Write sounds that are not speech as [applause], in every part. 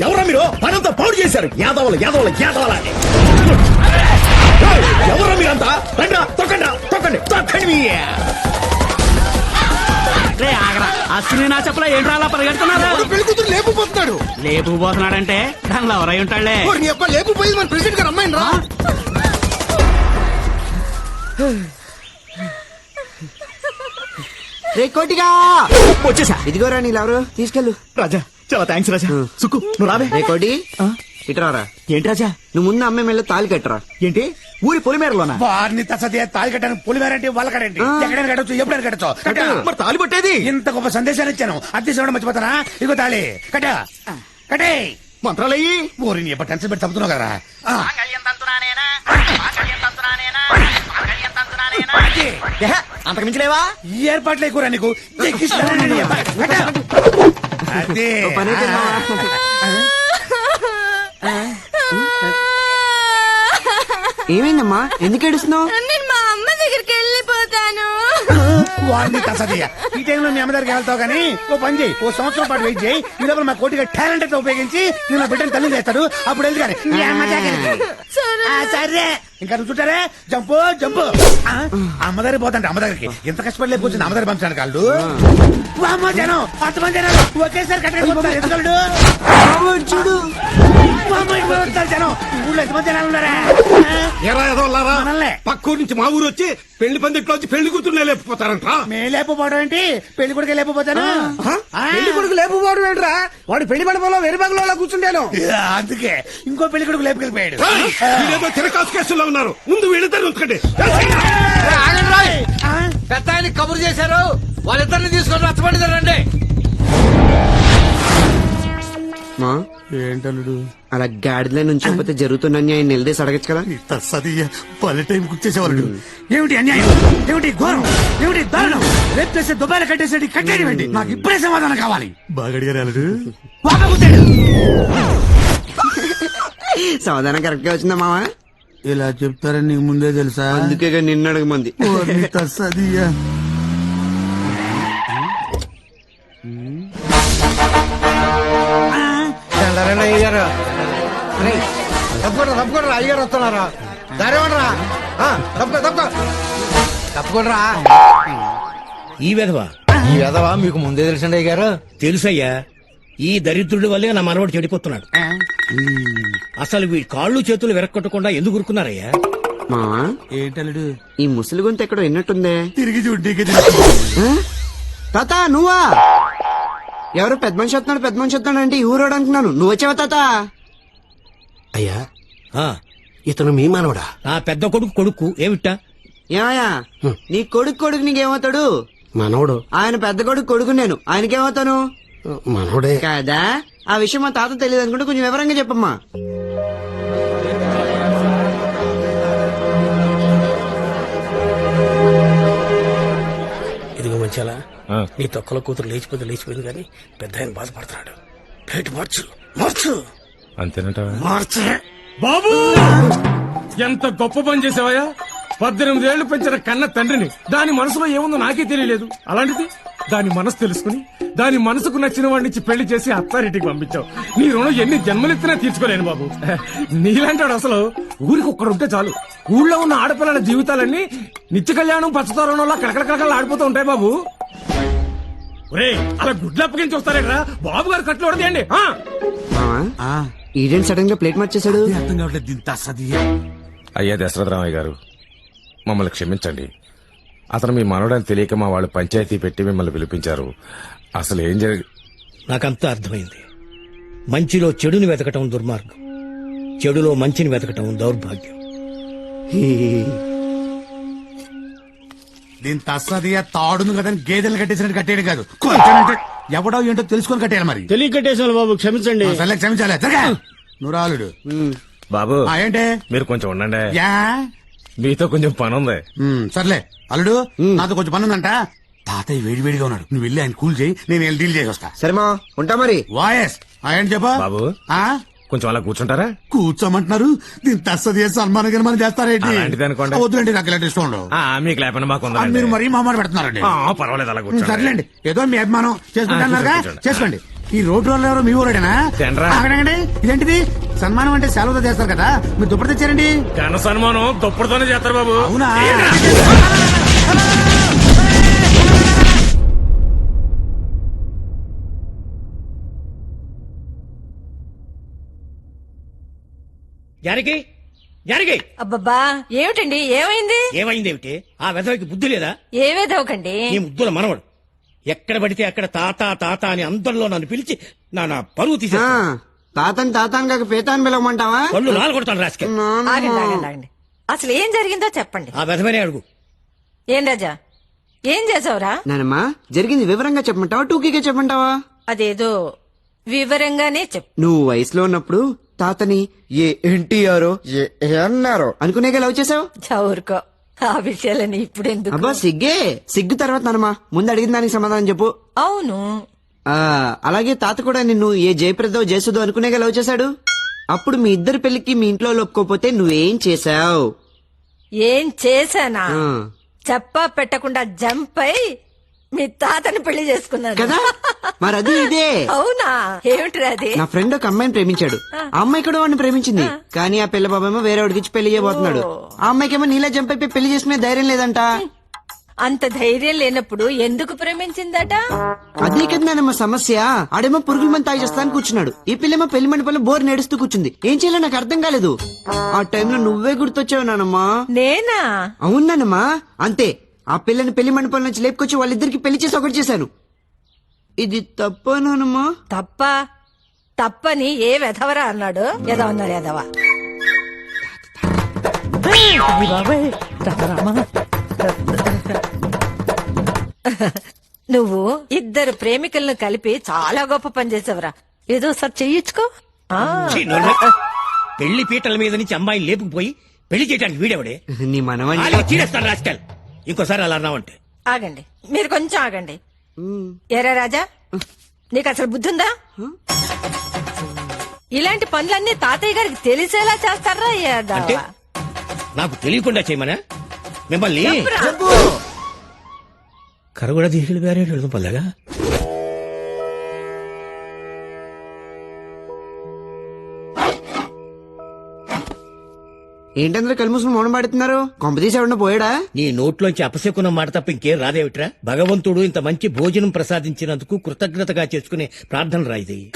ఎవరా మీరు? పనంతా పాడు చేశారు. యాదవలు యాదవలు యాదవల ఎవరా మీరంతా? రండ్రా తొక్కండి తొక్కండి తొక్కండి రే ఆగరా. అశ్విని నా చెప్పలా ఏంట్రా అలా పరిగెడుతున్నారు? పెళ్ళి కూతురు లేపుపోతున్నాడు లేపు పోతున్నాడంటే దానిలో ఎవరై ఉంటాడులే అబ్బా లేపుపోయి మన ప్రెసిడెంట్ గారు అమ్మాయిని రా. రే కోటిగా! వచ్చేసా. ఇదిగోరా నీళ్ళెవరు తీసుకెళ్ళు. రాజా చాలా థ్యాంక్స్ రాజా. సుక్కు నువ్వు రావే. రే ఇటరారా ఏంటి రాజా? నువ్వు ముందు అమ్మాయి మెళ్ళ తాలి కట్టరా. ఏంటి? ఊరి పొలిమేరలోనా? వారిని తసదే తాగి కట్టాను పులివారంటే వాళ్ళకడండి ఎక్కడైనా కట్టచ్చు ఎప్పుడైనా కట్టచ్చు. కట్ట. మరి తాలి పట్టేది ఇంత గొప్ప సందేశాన్ని ఇచ్చాను. అద్దె చూడడం మర్చిపోతానా? ఇగో తాళి. కట్ట. కట్టే మంత్రాలయ్యి. ఊరిని ఎప్పుడు టెన్షన్ పెట్టి చంపుతున్నావు కదా. అంతకు మించలేవా ఈ ఏర్పాట్లే కూర నీకు. అదే ఏమైందమ్మా ఎందుకు ఏడుస్తున్నావు వాడిని తసదియ ఈ టైంలో మీ అమ్మ దగ్గరికి వెళ్తావు కానీ ఓ పని చేయి ఓ సంవత్సరం పాటు వెయిట్ చేయి ఈ లోపల మా కోటిగా టాలెంట్ అయితే ఉపయోగించి నేను నా బిడ్డను తల్లి చేస్తాడు. అప్పుడు వెళ్ళి కానీ మీ అమ్మ దగ్గరికి. ఆ, సరే. ఇంకా నువ్వు చుట్టారే జంపు జంపు. ఆ, అమ్మ దగ్గర పోతాంటే అమ్మ దగ్గరికి ఎంత కష్టపడి లేకపోతే అమ్మ దగ్గర పంపించాను కాళ్ళు. అమ్మ జనం అంతమంది జనాలు ఒకేసారి కట్టకపోతారు ఎందుకండు చూడు. ఎరా ఎదవల్లారా మనల్నే. పక్కూరు నుంచి మా ఊరు వచ్చి పెళ్ళి పందిట్లో వచ్చి పెళ్ళి కూతుర్నే లేకపోతారంట మే లేకపోవడం ఏంటి? పెళ్ళి కొడుకు లేకపోతాను ఆ. పెళ్ళి కొడుకు లేపుకోవడం ఏంట్రా? వాడు పెళ్ళి మండపంలో వెరి బంగ్లా కూర్చుంటాను అందుకే. ఇంకో పెళ్ళి కొడుకు లేపుకెళ్ళిపోయాడు. మీరేదో తిరకాసు కేసులో ఉన్నారు. ముందు వీళ్ళిద్దరు ఉంచకండి. ఆ? పెద్ద ఆయన కబురు చేశారు. వాళ్ళిద్దరిని తీసుకొని రచ్చబండి మా? ఏంటల్లుడు? అలా గాడిలో నుంచి పోతే జరుగుతున్న అన్యాయం నిలదీసి అడగచ్చు కదా. తస్సదియ్య పల్లె టైం గుర్తేసేవాళ్ళు ఏమిటి అన్యాయం? ఏమిటి ఘోరం? ఏమిటి దారుణం? రేపు చేసే దుబాయలు కట్టేసేది కట్టేయండి నాకు ఇప్పుడే సమాధానం కావాలి. బాగా అడిగారు అల్లుడు. బాగా గుర్తాడు. సమాధానం కరెక్ట్గా వచ్చిందా మావా? ఇలా చెప్తారని నీకు ముందే తెలుసా? అందుకే నిన్ను అడగమంది. తస్సదియ్య అయ్యారు తప్పకుండా తప్పకుండా అయ్యారు వస్తున్నారా? దారేమంటారా తప్పుకో తప్పుకో తప్పకుండా. ఈ విధవా? ఈ విధవా? మీకు ముందే తెలుసండి అయ్యారు తెలుసయ్యా. ఈ దరిద్రుడి వల్లే నా మనవడు చెడిపోతున్నాడు. అసలు వీ కాళ్ళు చేతులు వెరక్కొట్టకుండా ఎందుకు ఉరుకున్నారయ్యా మావా ఏంటల్లుడు? ఈ ముసలి గొంతు ఎక్కడో విన్నట్టుందే. తిరిగి చూడ్డీకి? తాత నువ్వా? ఎవరు పెద్ద మనిషి వస్తున్నాడు పెద్ద మనిషి వస్తున్నాడు అంటే ఈ ఊరోడు అనుకున్నాను నువ్వు వచ్చావా తాత? అయ్యా ఇతను మీ మనవడా? నా పెద్ద కొడుకు కొడుకు ఏమిటా ఏమయ్యా నీ కొడుకు కొడుకు నీకేమవుతాడు? మనవడు. ఆయన పెద్ద కొడుకు కొడుకు నేను ఆయనకేమవుతాను? మనవడే. కాదా ఆ విషయం మా తాత తెలియదు అనుకుంటే కొంచెం వివరంగా చెప్పమ్మా. నీ తొక్కల కూతురు లేచిపోతే లేచిపోయింది కానీ పెద్ద ఆయన బాధపడుతున్నాడు. పేటు మార్చు మార్చు. అంతేనంటావా? మార్చే. బాబు! ఎంత గొప్ప పని చేసావయ్యా? పద్దెనిమిది ఏళ్ళు పెంచిన కన్న తండ్రిని దాని మనసులో ఏముందో నాకే తెలియలేదు. అలాంటిది దాని మనసు తెలుసుకుని దాని మనసుకు నచ్చిన వాడిని ఇచ్చి పెళ్ళి చేసి అత్తారింటికి పంపించావు. నీ రుణం ఎన్ని జన్మలెత్తినా తీర్చుకోలేను బాబు. నీలాంటాడు అసలు ఊరికి ఒక్కడుంటే చాలు. ఊళ్ళో ఉన్న ఆడపిల్లల జీవితాలన్నీ నిత్య కళ్యాణం పచ్చతోరణంలో కలకలకలకలు ఆడిపోతూ ఉంటాయి బాబు. ఒరే అలా గుడ్లు అప్పగించి వస్తారేట్రా? బాబు గారు కట్లు మావా? ఈడెంట్ సడన్గా ప్లేట్ మార్చేశాడు? అర్థం కావట్లేదు దీని తస్సదియ్య అయ్యా దశరథరామయ్య గారు మమ్మల్ని క్షమించండి. అతను మీ మనవడని తెలియక మా వాళ్ళు పంచాయతీ పెట్టి మిమ్మల్ని పిలిపించారు. అసలు ఏం జరిగి నాకంతా అర్థమైంది. మంచిలో చెడుని వెతకటం దుర్మార్గం. చెడులో మంచిని వెతకటం దౌర్భాగ్యం. దీని తస్సదియ్య తాడును కదా గేదెలు కట్టేసినట్టు కట్టేయడం కాదు. కొంచెం అంటే ఎవడో ఏంటో తెలుసుకొని కట్టేయాలి మరి. తెలియకట్టేసాను బాబు క్షమించండి. ఆ, సర్లే క్షమించాలి. జరగా. నువ్వు రాలుడు బాబు ఆ, ఏంటి? మీరు కొంచెం ఉండండి. యా? మీతో కొంచెం పని ఉంది సర్లే. అల్లుడు నాతో కొంచెం పని ఉందంట తాతయ్య వేడి వేడిగా ఉన్నాడు. నువ్వు వెళ్ళి ఆయన కూల్ చేయి నేను వెళ్ళి డీల్ చేసి వస్తా. సరే మా ఉంటా మరి. వాయస్. ఆ, ఏంటి చెప్పా? బాబు. ఆ? కొంచెం అలా కూర్చుంటారా? కూర్చోమంటున్నారు. దీన్ని తస్సది చేసి సన్మానం గిన్మానం చేస్తారేంటి? అలాంటిది అనుకోండి. ఆ, వద్దులేండి నాకు ఇలాంటి ఇష్టం ఉండవు ఆ, మీకు లేపన మాకు ఆ. మీరు మరీ మామాట పెడుతున్నారండి. పర్వాలేదు అలా కూర్చోండి. సర్లేండి. ఏదో మీ అభిమానం. చేసుకుంటున్నారుగా ఆ, కూర్చోండి. చేసుకోండి. ఈ రోడ్డు రోడ్లు ఎవరు మీ ఊరేనా తినరా. ఇదేంటిది? సన్మానం అంటే సెలవుతో చేస్తారు కదా? మీరు దుప్పటి తెచ్చారండి? ఘన సన్మానం దుప్పటితోనే చేస్తారు బాబు. అవునా? జానకి జానకి అబ్బబ్బా ఏమిటండి? ఏమైంది? ఏమైందేమిటి? ఆ వెధవకి బుద్ధి లేదా? ఏవేదవకండి నీ ముద్దుల మనవడు. ఎక్కడ పడితే అక్కడ తాత తాత అని అందరిలో నన్ను పిలిచి నా నా పరువు తీసా తాతని తాతాని కాక పేతాన్ని పిలవమంటావా? పళ్ళు నాలుగు కొడతాను రాసుకె ఆగండి ఆగండి ఆగండి. అసలు ఏం జరిగిందో చెప్పండి. ఆ వెధవనే అడుగు. ఏం రాజా? ఏం చేసావురా నానమ్మా జరిగింది వివరంగా చెప్పమంటావా? టూకీగా చెప్పమంటావా? అదేదో వివరంగానే చెప్పు నువ్వు వయసులో ఉన్నప్పుడు తాతని ఏ ఎన్టీఆర్ ఏ అన్నారో? అనుకునేగా లవ్ చేసావు? చౌరుకో ఆ విషయాలని ఇప్పుడు ఎందుకు అబ్బా సిగ్గే. సిగ్గు తర్వాత నానమ్మా ముందు అడిగిన దానికి సమాధానం చెప్పు. అవును. ఆ అలాగే తాత కూడా నిన్ను ఏ జయప్రదో జయసుదో అనుకునేగా లవ్ చేశాడు? అప్పుడు మీ ఇద్దరి పెళ్ళికి మీ ఇంట్లో ఒప్పుకోపోతే నువ్వేం చేశావు? ఏం చేశానా? చెప్పా పెట్టకుండా జంప్ అయి మీ తాతని పెళ్ళి చేసుకున్నాను. కదా? మరి అది ఇదే. అవునా? ఏమిటిరా అది? నా ఫ్రెండ్ ఒక అమ్మాయిని ప్రేమించాడు. ఆ. అమ్మాయి కూడా వాడిని ప్రేమించింది. కానీ ఆ పిల్ల బాబేమో వేరే వాడికి పెళ్ళి చేయబోతున్నాడు. ఆ అమ్మాయికేమో నీలా జంప్ అయిపోయి పెళ్ళి చేసుకునే ధైర్యం లేదంట. అంత ధైర్యం లేనప్పుడు ఎందుకు ప్రేమించిందట? అదే కదా సమస్య. ఆడేమో పురుగుల మంది తాగి చేస్తాను కూర్చున్నాడు. ఈ పిల్లేమో పెళ్ళి మండపంలో బోర్ నేడుస్తూ కూర్చుంది. ఏం చేయాలో నాకు అర్థం కాలేదు. ఆ టైంలో నువ్వే గుర్తొచ్చావు నానమ్మా. నేనా? అవునానమ్మా అంతే. ఆ పిల్లని పెళ్ళి మండపం నుంచి లేపుకొచ్చి వాళ్ళిద్దరికి పెళ్ళి చేసి ఒకటి చేశాను. ఇది తప్పనానమ్మా తప్ప? తప్పని ఏ వెధవరా అన్నాడు? ఎదవ అన్నాడు ఎదవ నువ్వు ఇద్దరు ప్రేమికులను కలిపి చాలా గొప్ప పని చేసావురా. ఏదో సార్ చెయ్యించుకో నోర్మై. పెళ్ళి పీటల మీద నుంచి అమ్మాయిని లేపుకుపోయి పెళ్ళి చేయడానికి వీడెవడే? నీ మనవని చీరేస్తాను ఇంకోసారి అలా అన్నావంటే. ఆగండి. మీరు కొంచెం ఆగండి. ఎరా రాజా నీకు అసలు బుద్ధి ఉందా ఇలాంటి పనులన్నీ తాతయ్య గారికి తెలిసేలా చేస్తారా? అంటే? నాకు తెలియకుండా చేయమనా? మిమ్మల్ని చెప్పురా. కరగడ దీసులు వేరే పల్లగా? ఏంటందరూ కలిమూసులు మౌనం పాడుతున్నారు? కొంపదీసి ఎవడన్నా పోయాడా? నీ నోట్లోంచి అపశకున్న మాట తప్ప ఇంకేం రాదేమిట్రా? భగవంతుడు ఇంత మంచి భోజనం ప్రసాదించినందుకు కృతజ్ఞతగా చేసుకునే ప్రార్థన రాయిది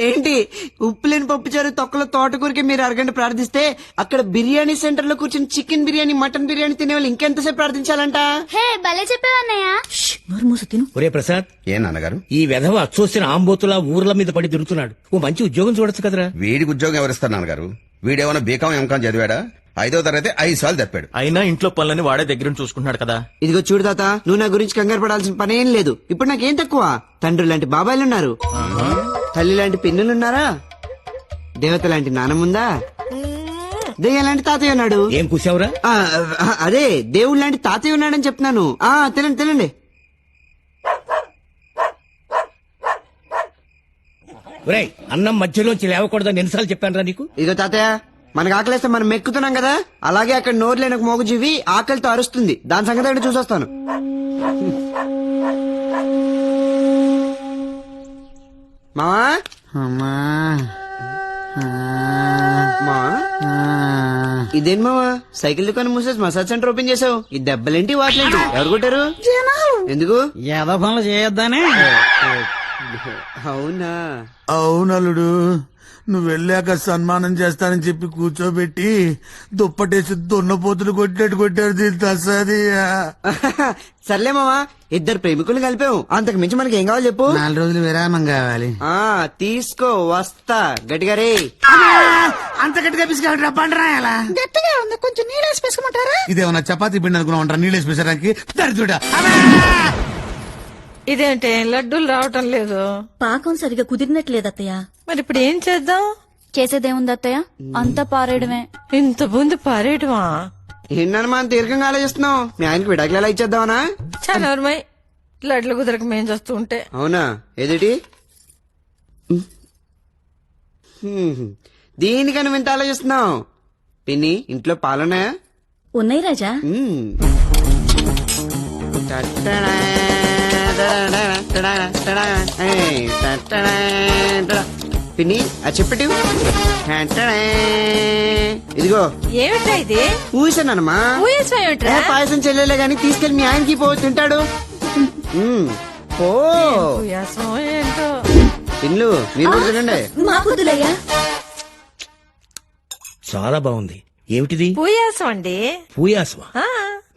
ఏంటి? ఉప్పు లేని పప్పుచారు తొక్కల తోటకూరకి మీరు అరగంట ప్రార్థిస్తే అక్కడ బిర్యానీ సెంటర్లో కూర్చొని చికెన్ బిర్యానీ మటన్ బిర్యానీ తినే వాళ్ళు ఇంకెంతసేపు ప్రార్థించాలంట? హే భలే చెప్పావన్నయ్య. ఒరే ప్రసాద్ ఏ నాన్నగారు? ఈ వెధవ అచ్చోసిన ఆంబోతులా ఊర్ల మీద పడి తిరుగుతున్నాడు. ఓ మంచి ఉద్యోగం చూడొచ్చు కదరా. వీడికి ఉద్యోగం ఎవరిస్తారు నాన్నగారు? వీడేమైనా బీకాం ఎంకాం చదివాడా? ఐదో తరగతి ఐదు సార్లు తప్పాడు. అయినా ఇంట్లో పనులని వాడే దగ్గర చూసుకుంటున్నాడు కదా. ఇదిగో చూడు తాత నువ్వు నా గురించి కంగారు పడాల్సిన పని ఏం లేదు. ఇప్పుడు నాకేం తక్కువ? తండ్రి లాంటి బాబాయిలు ఉన్నారు తల్లి లాంటి పిన్నులున్నారా? దేవత లాంటి నానముందా? దెయ్యం లాంటి తాతయ్య ఉన్నాడు. ఏం కూసావురా అదే దేవుడు లాంటి తాతయ్య ఉన్నాడని చెప్తున్నాను. ఆ తినండి తినండి. ఒరేయ్ అన్నం మధ్యలోంచి లేవకూడదని ఎన్నిసార్లు చెప్పానురా నీకు? ఇదిగో తాతయ్య మనకు ఆకలిస్తే మనం మెక్కుతున్నాం కదా? అలాగే అక్కడ నోరు లేని ఒక మోగుజీవి ఆకలితో అరుస్తుంది. దాని సంగతి చూసొస్తాను. మావా? అమ్మా. మా ఇదేం మావా? సైకిల్ దుకాణం మూసేసి మసాజ్ సెంటర్ ఓపెన్ చేసావు ఈ దెబ్బలేంటి వాటిలేంటి? ఎవరు కొట్టారు? ఎందుకు? ఏదో పనులు చేయొద్దని. అవునా? అవునలుడు నువ్వు వెళ్ళాక సన్మానం చేస్తానని చెప్పి కూర్చోబెట్టి దుప్పటేసి దున్నపోతులు కొట్టినట్టు కొట్టారు దీని [laughs] సర్లే మావా ఇద్దరు ప్రేమికులు కలిపాం అంతకు మించి మనకి ఏం కావాలి చెప్పు? నాలుగు రోజులు విరామం కావాలి. ఆ తీసుకో వస్తా. గట్టిగా రే. అంత గట్టిగా పిసుకెళ్ళి పండరా ఎలా గట్టిగా ఉంది కొంచెం నీళ్ళేసి పిసుకమంటారా? ఇదేమన్నా చపాతీ పిండి అనుకున్నా ఉంటారా నీళ్ళేసి పిసడానికి దరిద్రుడా ఇదేంటి లడ్డూలు రావటం లేదు. పాకం సరిగా కుదిరినట్లేదు అత్తయ్య. మరి ఇప్పుడు ఏం చేద్దాం? చేసేదేముంది అత్తయ్య అంతా పారేయడమే. ఇంత ముందు పారేయటమా? ఏంటన్నా మనం దీర్ఘంగా ఆలోచిస్తున్నావు? మీ ఆయనకి విడాకులు ఎలా ఇచ్చేద్దామనా? చాలా ఎవరమై లడ్లు కుదరక మేం చేస్తూ ఉంటే. అవునా? ఏదిటి? హ్మ్. దీనికని వింత ఆలోచిస్తున్నావు? పిన్ని ఇంట్లో పాలున్నాయా? ఉన్నాయి రాజా. మ్మ్. టట్టడా, టడా, టడా, పిన్ని అది చెప్పటి? ఇదిగో. ఏమిటా ఇది? ఊసానమ్మా ఏమిట్రా? పాయసం చెల్లెలే గాని తీసుకెళ్ళి మీ ఆయనకి పో. తింటాడు ఏంటో. పిన్లు మీరు తినండి. చాలా బాగుంది. ఏమిటిది? పూయాసం అండి. పూయాసమా ఆ,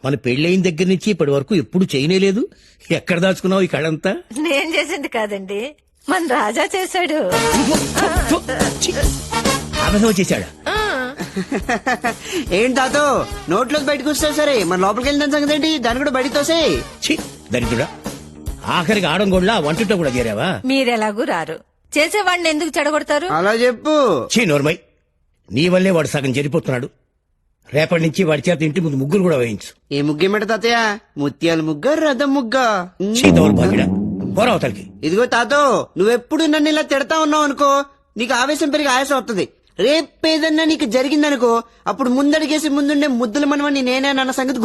మన పెళ్ళయిన దగ్గర నుంచి ఇప్పటి వరకు ఎప్పుడు చేయనేలేదు ఎక్కడ దాచుకున్నావు ఈ కళంతా నేను చేసింది కాదండి. మన రాజా చేశాడు. అబద్ధం చేశాడా? ఏంటి తాతో? నోట్లోకి బయటకు వస్తా సరే మన లోపలికి వెళ్ళిన సంగతి ఏంటి? దాన్ని కూడా బయట తోసే దరిద్రుడా. ఆఖరికి ఆడం కూడా వంటింట్లో కూడా చేరావా? మీరెలాగూ రారు. చేసేవాడిని ఎందుకు చెడగొడతారు? అలా చెప్పు. ఛీ నోర్మై నీ వల్లే వాడు సగం జరిపోతున్నాడు. రేపటి నుంచి వాడి చేత ఇంటి ముందు ముగ్గురు కూడా వేయించు. ఏ ముగ్గేమిట తాతయ్య? ముత్యాల ముగ్గ రథం ముగ్గ? దౌర్భాగ్యుడా పోరావతలకి ఇదిగో తాతో నువ్వెప్పుడు నన్ను ఇలా తిడతా ఉన్నావు అనుకో నీకు ఆవేశం పెరిగి ఆయాసం వస్తుంది రేపేదన్నా నీకు జరిగిందనుకో అప్పుడు ముందడిగేసి ముందుండే ముద్దుల మనవని నేనే అన్న సంగతి